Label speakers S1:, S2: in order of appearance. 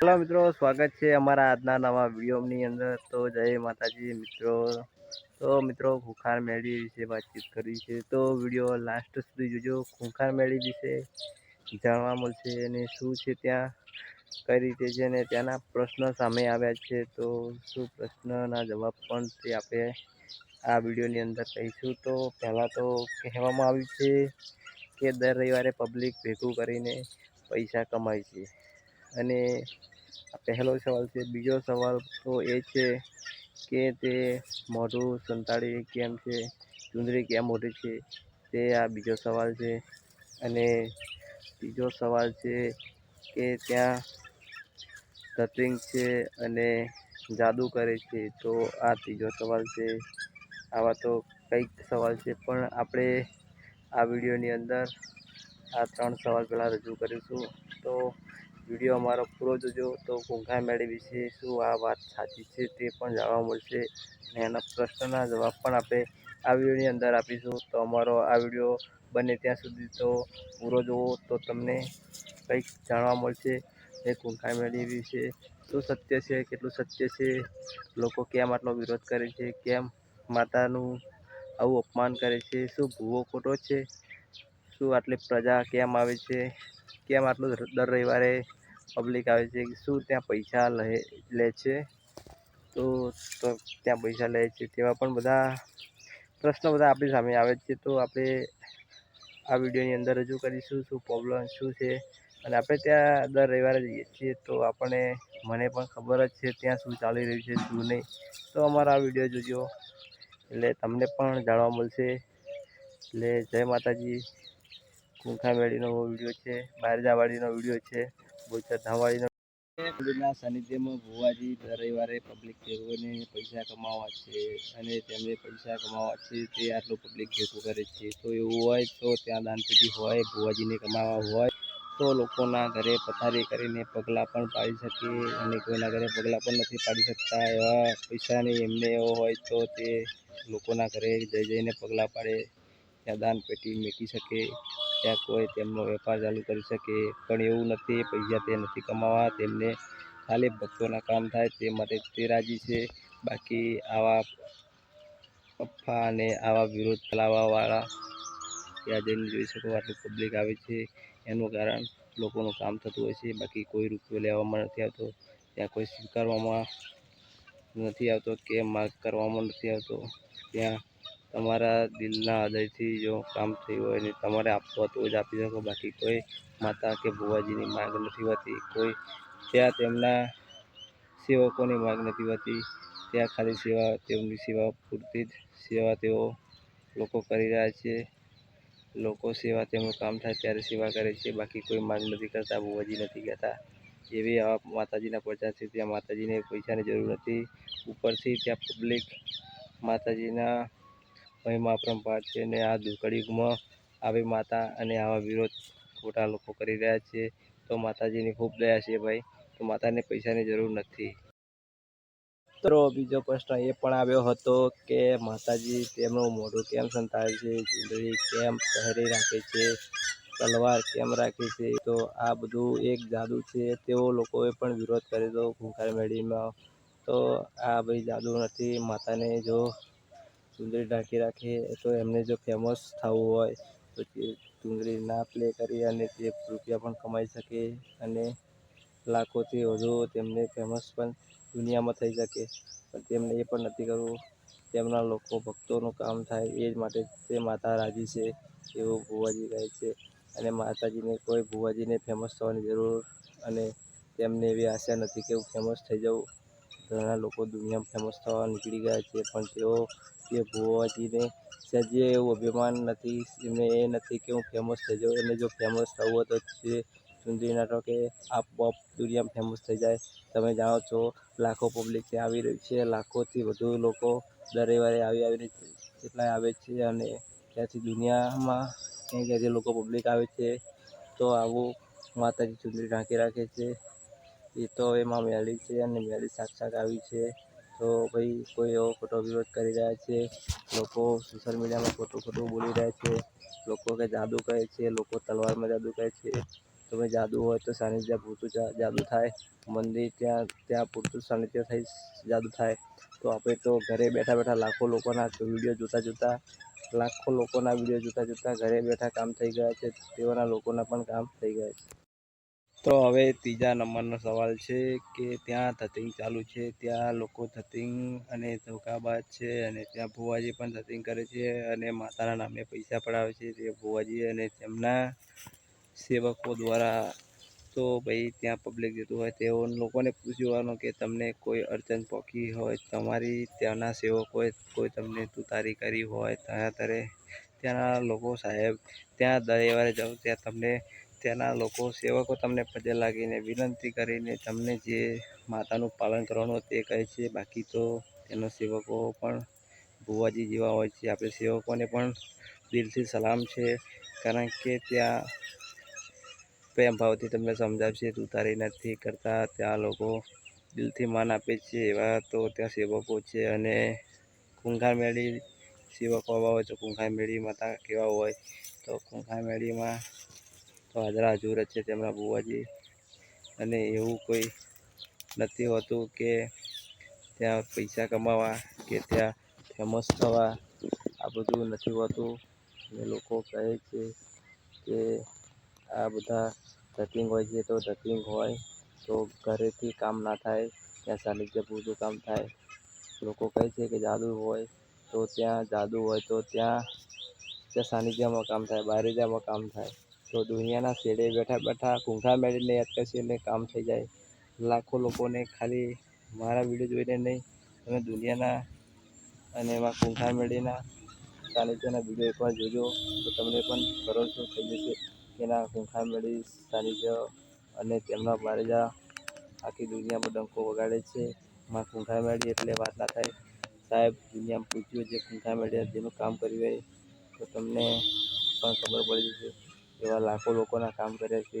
S1: Hello મિત્રો, સ્વાગત છે અમારા આજના નવા વિડીયોની અંદર. તો જય માતાજી મિત્રો. તો મિત્રો, ખૂંખાર મેળી વિશે વાતચીત કરી છે. તો વીડિયો લાસ્ટ સુધી જોજો. ખૂંખાર મેળી વિશે જાણવા મળશે અને શું છે ત્યાં, કઈ રીતે છે અને ત્યાંના પ્રશ્ન સામે આવ્યા છે. તો શું પ્રશ્નના જવાબ પણ તે આપણે આ વિડીયોની અંદર કહીશું. તો પહેલાં તો કહેવામાં આવ્યું છે કે દર રવિવારે પબ્લિક ભેગું કરીને પૈસા કમાય છે. અને પહેલો સવાલ છે, બીજો સવાલ તો એ છે કે તે મોઢું સંતાડી કેમ છે ચુંદડી કેમ મોટી છે, તે આ બીજો સવાલ છે. અને ત્રીજો સવાલ છે કે ત્યાં તત્વિંગ છે અને જાદુ કરે છે, તો આ ત્રીજો સવાલ છે. આવા તો કંઈક સવાલ છે, પણ આપણે આ વિડીયોની અંદર આ ત્રણ સવાલ પહેલાં રજૂ કરીશું. તો વીડિયો અમારો પૂરો જોજો. તો ઘૂંઘા મેળી વિશે શું આ વાત સાચી છે તે પણ જાણવા મળશે. અને એના પ્રશ્નના જવાબ પણ આપણે આ વિડીયોની અંદર આપીશું. તો અમારો આ વીડિયો બને ત્યાં સુધી તો પૂરો જુઓ તો તમને કંઈક જાણવા મળશે એ ઘૂંઘા મેળી વિશે શું સત્ય છે? કેટલું સત્ય છે? લોકો કેમ આટલો વિરોધ કરે છે? કેમ માતાનું આવું અપમાન કરે છે? શું ભૂવો ખોટો છે? શું આટલી પ્રજા કેમ આવે છે? કેમ આટલું દર રવિવારે પબ્લિક આવે છે શું ત્યાં પૈસા લે લે છે? તો ત્યાં પૈસા લે છે તેવા પણ બધા પ્રશ્નો બધા આપણી સામે આવે છે. તો આપણે આ વિડીયોની અંદર રજૂ કરીશું શું પ્રોબ્લેમ શું છે? અને આપણે ત્યાં દર રવિવારે જઈએ છીએ તો આપણને મને પણ ખબર જ છે ત્યાં શું ચાલી રહ્યું છે, શું નહીં. તો અમારા આ વીડિયો જોજો. એટલે તમને પણ જાણવા મળશે. એટલે જય માતાજી. કુંખા મેળીનો વીડિયો છે, બારજાવાડીનો વીડિયો છે. સાનિધ્યમાં ભુવાજી રવિવારે પબ્લિક ભેગોને પૈસા કમાવા છે અને તેમને પૈસા કમાવા છે તે આટલું પબ્લિક ભેગું કરે છે. તો એવું હોય તો ત્યાં દાનપેટી હોય, ભુવાજીને કમાવા હોય, તો લોકોના ઘરે પથારી કરીને પગલાં પણ પાડી શકે અને કોઈના ઘરે પગલાં પણ નથી પાડી શકતા એવા પૈસાની એમને એવો હોય તો તે લોકોના ઘરે જઈ જઈને પગલાં પાડે, ત્યાં દાન પેટી મૂકી શકે. ત્યાં કોઈ તેમનો વેપાર ચાલુ કરી શકે, પણ એવું નથી, પૈસા તે નથી કમાવા, તેમને ખાલી ભક્તોના કામ થાય, તે માટે તે રાજી છે. બાકી આવા પપ્પા અને આવા વિરોધ ફેલાવવાવાળા ત્યાં જઈને જોઈ શકો, આટલું પબ્લિક આવે છે. એનું કારણ લોકોનું કામ થતું હોય છે. બાકી કોઈ રૂપિયો લેવામાં નથી આવતો. ત્યાં કોઈ સ્વીકારવામાં નથી આવતો કે માગ કરવામાં નથી આવતો. ત્યાં તમારા દિલના હૃદયથી જો કામ થયું હોય ને તમારે આપવું હોય તો જ આપી શકો. બાકી કોઈ માતા કે ભુવાજીની માગ નથી હોતી. કોઈ ત્યાં તેમના સેવકોની માગ નથી હોતી. ત્યાં ખાલી સેવા, તેમની સેવા પૂરતી જ સેવા તેઓ લોકો કરી રહ્યા છે. લોકો સેવા તેમનું કામ થાય ત્યારે સેવા કરે છે. બાકી કોઈ માગ નથી કરતા, ભુવાજી નથી કહેતા. એવી આવા માતાજીના પ્રચાર છે. ત્યાં માતાજીને પૈસાની જરૂર નથી. ઉપરથી ત્યાં પબ્લિક માતાજીના મહિમા પરંપાર છે અને આ દુકળયુગમાં આવી માતા અને આવા વિરોધ ખોટા લોકો કરી રહ્યા છે. તો માતાજીની ખૂબ દયા છે ભાઈ. તો માતાને પૈસાની જરૂર નથી. તો બીજો પ્રશ્ન એ પણ આવ્યો હતો કે માતાજી તેમનું મોઢું કેમ સંતાડે છે? ચૂંદડી કેમ પહેરી રાખે છે? તલવાર કેમ રાખે છે? તો આ બધું એક જાદુ છે. તેઓ લોકોએ પણ વિરોધ કર્યો હતો. ઘૂંઘાર મેળીમાં. તો આ ભાઈ જાદુ નથી. માતાને જો ચૂંદડી ઢાંકી રાખે તો એમને જો ફેમસ થવું હોય, તો તે ચૂંદડી ના પ્લે કરી અને તે રૂપિયા પણ કમાઈ શકે અને લાખોથી વધુ તેમને ફેમસ પણ દુનિયામાં થઈ શકે. પણ તેમને એ પણ નથી કરવું. તેમના લોકો ભક્તોનું કામ થાય એ જ માટે તે માતા રાજી છે એવું ભુવાજી કહે છે. અને માતાજીને કોઈ ભુવાજીને ફેમસ થવાની જરૂર અને તેમને એવી આશા નથી કે હું ફેમસ થઈ જાઉં ઘણા લોકો દુનિયામાં ફેમસ થવા નીકળી ગયા છે, પણ તેઓ તે ભુવાજીને જે એવું અભિમાન નથી, એમને એ નથી કે હું ફેમસ થઈ જાઉં. અને જો ફેમસ થવું હોય તો તે ચૂંદડી નાટકે આપોઆપ દુનિયામાં ફેમસ થઈ જાય. તમે જાણો છો, લાખો પબ્લિક ત્યાં આવી રહી છે, લાખોથી વધુ લોકો દર રવિવારે આવી આવીને કેટલાય આવે છે અને ત્યાંથી દુનિયામાં ક્યાંય ક્યાંથી લોકો પબ્લિક આવે છે, તો આવું માતાજી ચુંદરી ઢાંકી રાખે છે. એ તો એમાં મેળી છે અને મેળી સાક્ષાત આવી છે. તો ભાઈ કોઈ એવો ખોટો વિરોધ કરી રહ્યા છે? લોકો સોશિયલ મીડિયામાં ખોટું ખોટું બોલી રહ્યા છે. લોકો કે જાદુ કહે છે, લોકો તલવારમાં જાદુ કહે છે. તમે જાદુ હોય તો સાનિધ્ય પૂરતું જાદુ થાય. મંદિર ત્યાં ત્યાં પૂરતું સાનિધ્ય થઈ જાદુ થાય. તો આપણે તો ઘરે બેઠા બેઠા લાખો લોકોના વીડિયો જોતા જોતા, લાખો લોકોના વીડિયો જોતા જોતા ઘરે બેઠા કામ થઈ ગયા છે. તેઓના લોકોના પણ કામ થઈ ગયા છે. તો હવે ત્રીજા નંબરનો સવાલ છે કે ત્યાં થતિંગ ચાલુ છે, ત્યાં લોકો થતિંગ અને ધોકાબાજ છે અને ત્યાં ભુવાજી પણ થતિંગ કરે છે અને માતાના નામે પૈસા પડાવે છે તે ભુવાજી અને તેમના સેવકો દ્વારા. તો ભાઈ, ત્યાં પબ્લિક જતું હોય તેઓ લોકોને પૂછવાનું કે તમને કોઈ અડચણ પોકી હોય, તમારી ત્યાંના સેવકોએ કોઈ તમને તુતારી કરી હોય ત્યાં ત્યારે ત્યાંના લોકો સાહેબ, ત્યાં દરેવારે જાઓ, ત્યાં તમને ત્યાંના લોકો સેવકો તમને પગે લાગીને વિનંતી કરીને તમને જે માતાનું પાલન કરવાનું તે કહે છે. બાકી તો તેના સેવકો પણ ભુવાજી જેવા હોય છે. આપણે સેવકોને પણ દિલથી સલામ છે. કારણ કે ત્યાં પ્રેમ ભાવથી તમને સમજાવશે તુતારી નથી કરતા. ત્યાં લોકો દિલથી માન આપે છે. એવા તો ત્યાં સેવકો છે અને કુંભાર મેળી સેવકો આવા હોય તો કુંભાર મેળી માતા કેવા હોય તો કુંભાર મેળીમાં હાજરા હજુર છે તેમના બુવાજી અને એવું કોઈ નથી હોતું કે ત્યાં પૈસા કમાવા, કે ત્યાં ફેમસ થવા. આ બધું નથી હોતું. અને લોકો કહે છે કે આ બધા ધતિંગ હોય છે તો ધતિંગ હોય. તો ઘરેથી કામ ના થાય, ત્યાં સાનિધ્ય પૂરતું કામ થાય. લોકો કહે છે કે જાદુ હોય તો ત્યાં જાદુ હોય તો ત્યાં ત્યાં સાનિધ્યમાં કામ થાય, બારેજામાં કામ થાય. તો દુનિયાના છેડે બેઠા બેઠા કુંઠા મેળીને યાદ કરશે કામ થઈ જાય. લાખો લોકોને ખાલી મારા વીડિયો જોઈને નહીં, તમે દુનિયાના અને એમાં કુંઠા મેળીના સાનિધ્યના વીડિયો એકવાર જોજો. તો તમને પણ ભરોસો થઈ જશે કે ના, કુંઠા મેળી, સાનિધ્ય અને તેમના મારેજા આખી દુનિયામાં ડંકો વગાડે છે. માં કુંઠા મેળી એટલે વાત ના થાય. સાહેબ, દુનિયામાં પૂછ્યું જે કુંઠા મેળી જેનું કામ કર્યું હોય, તો તમને પણ ખબર પડી જશે. એવા લાખો લોકોના કામ કર્યા છે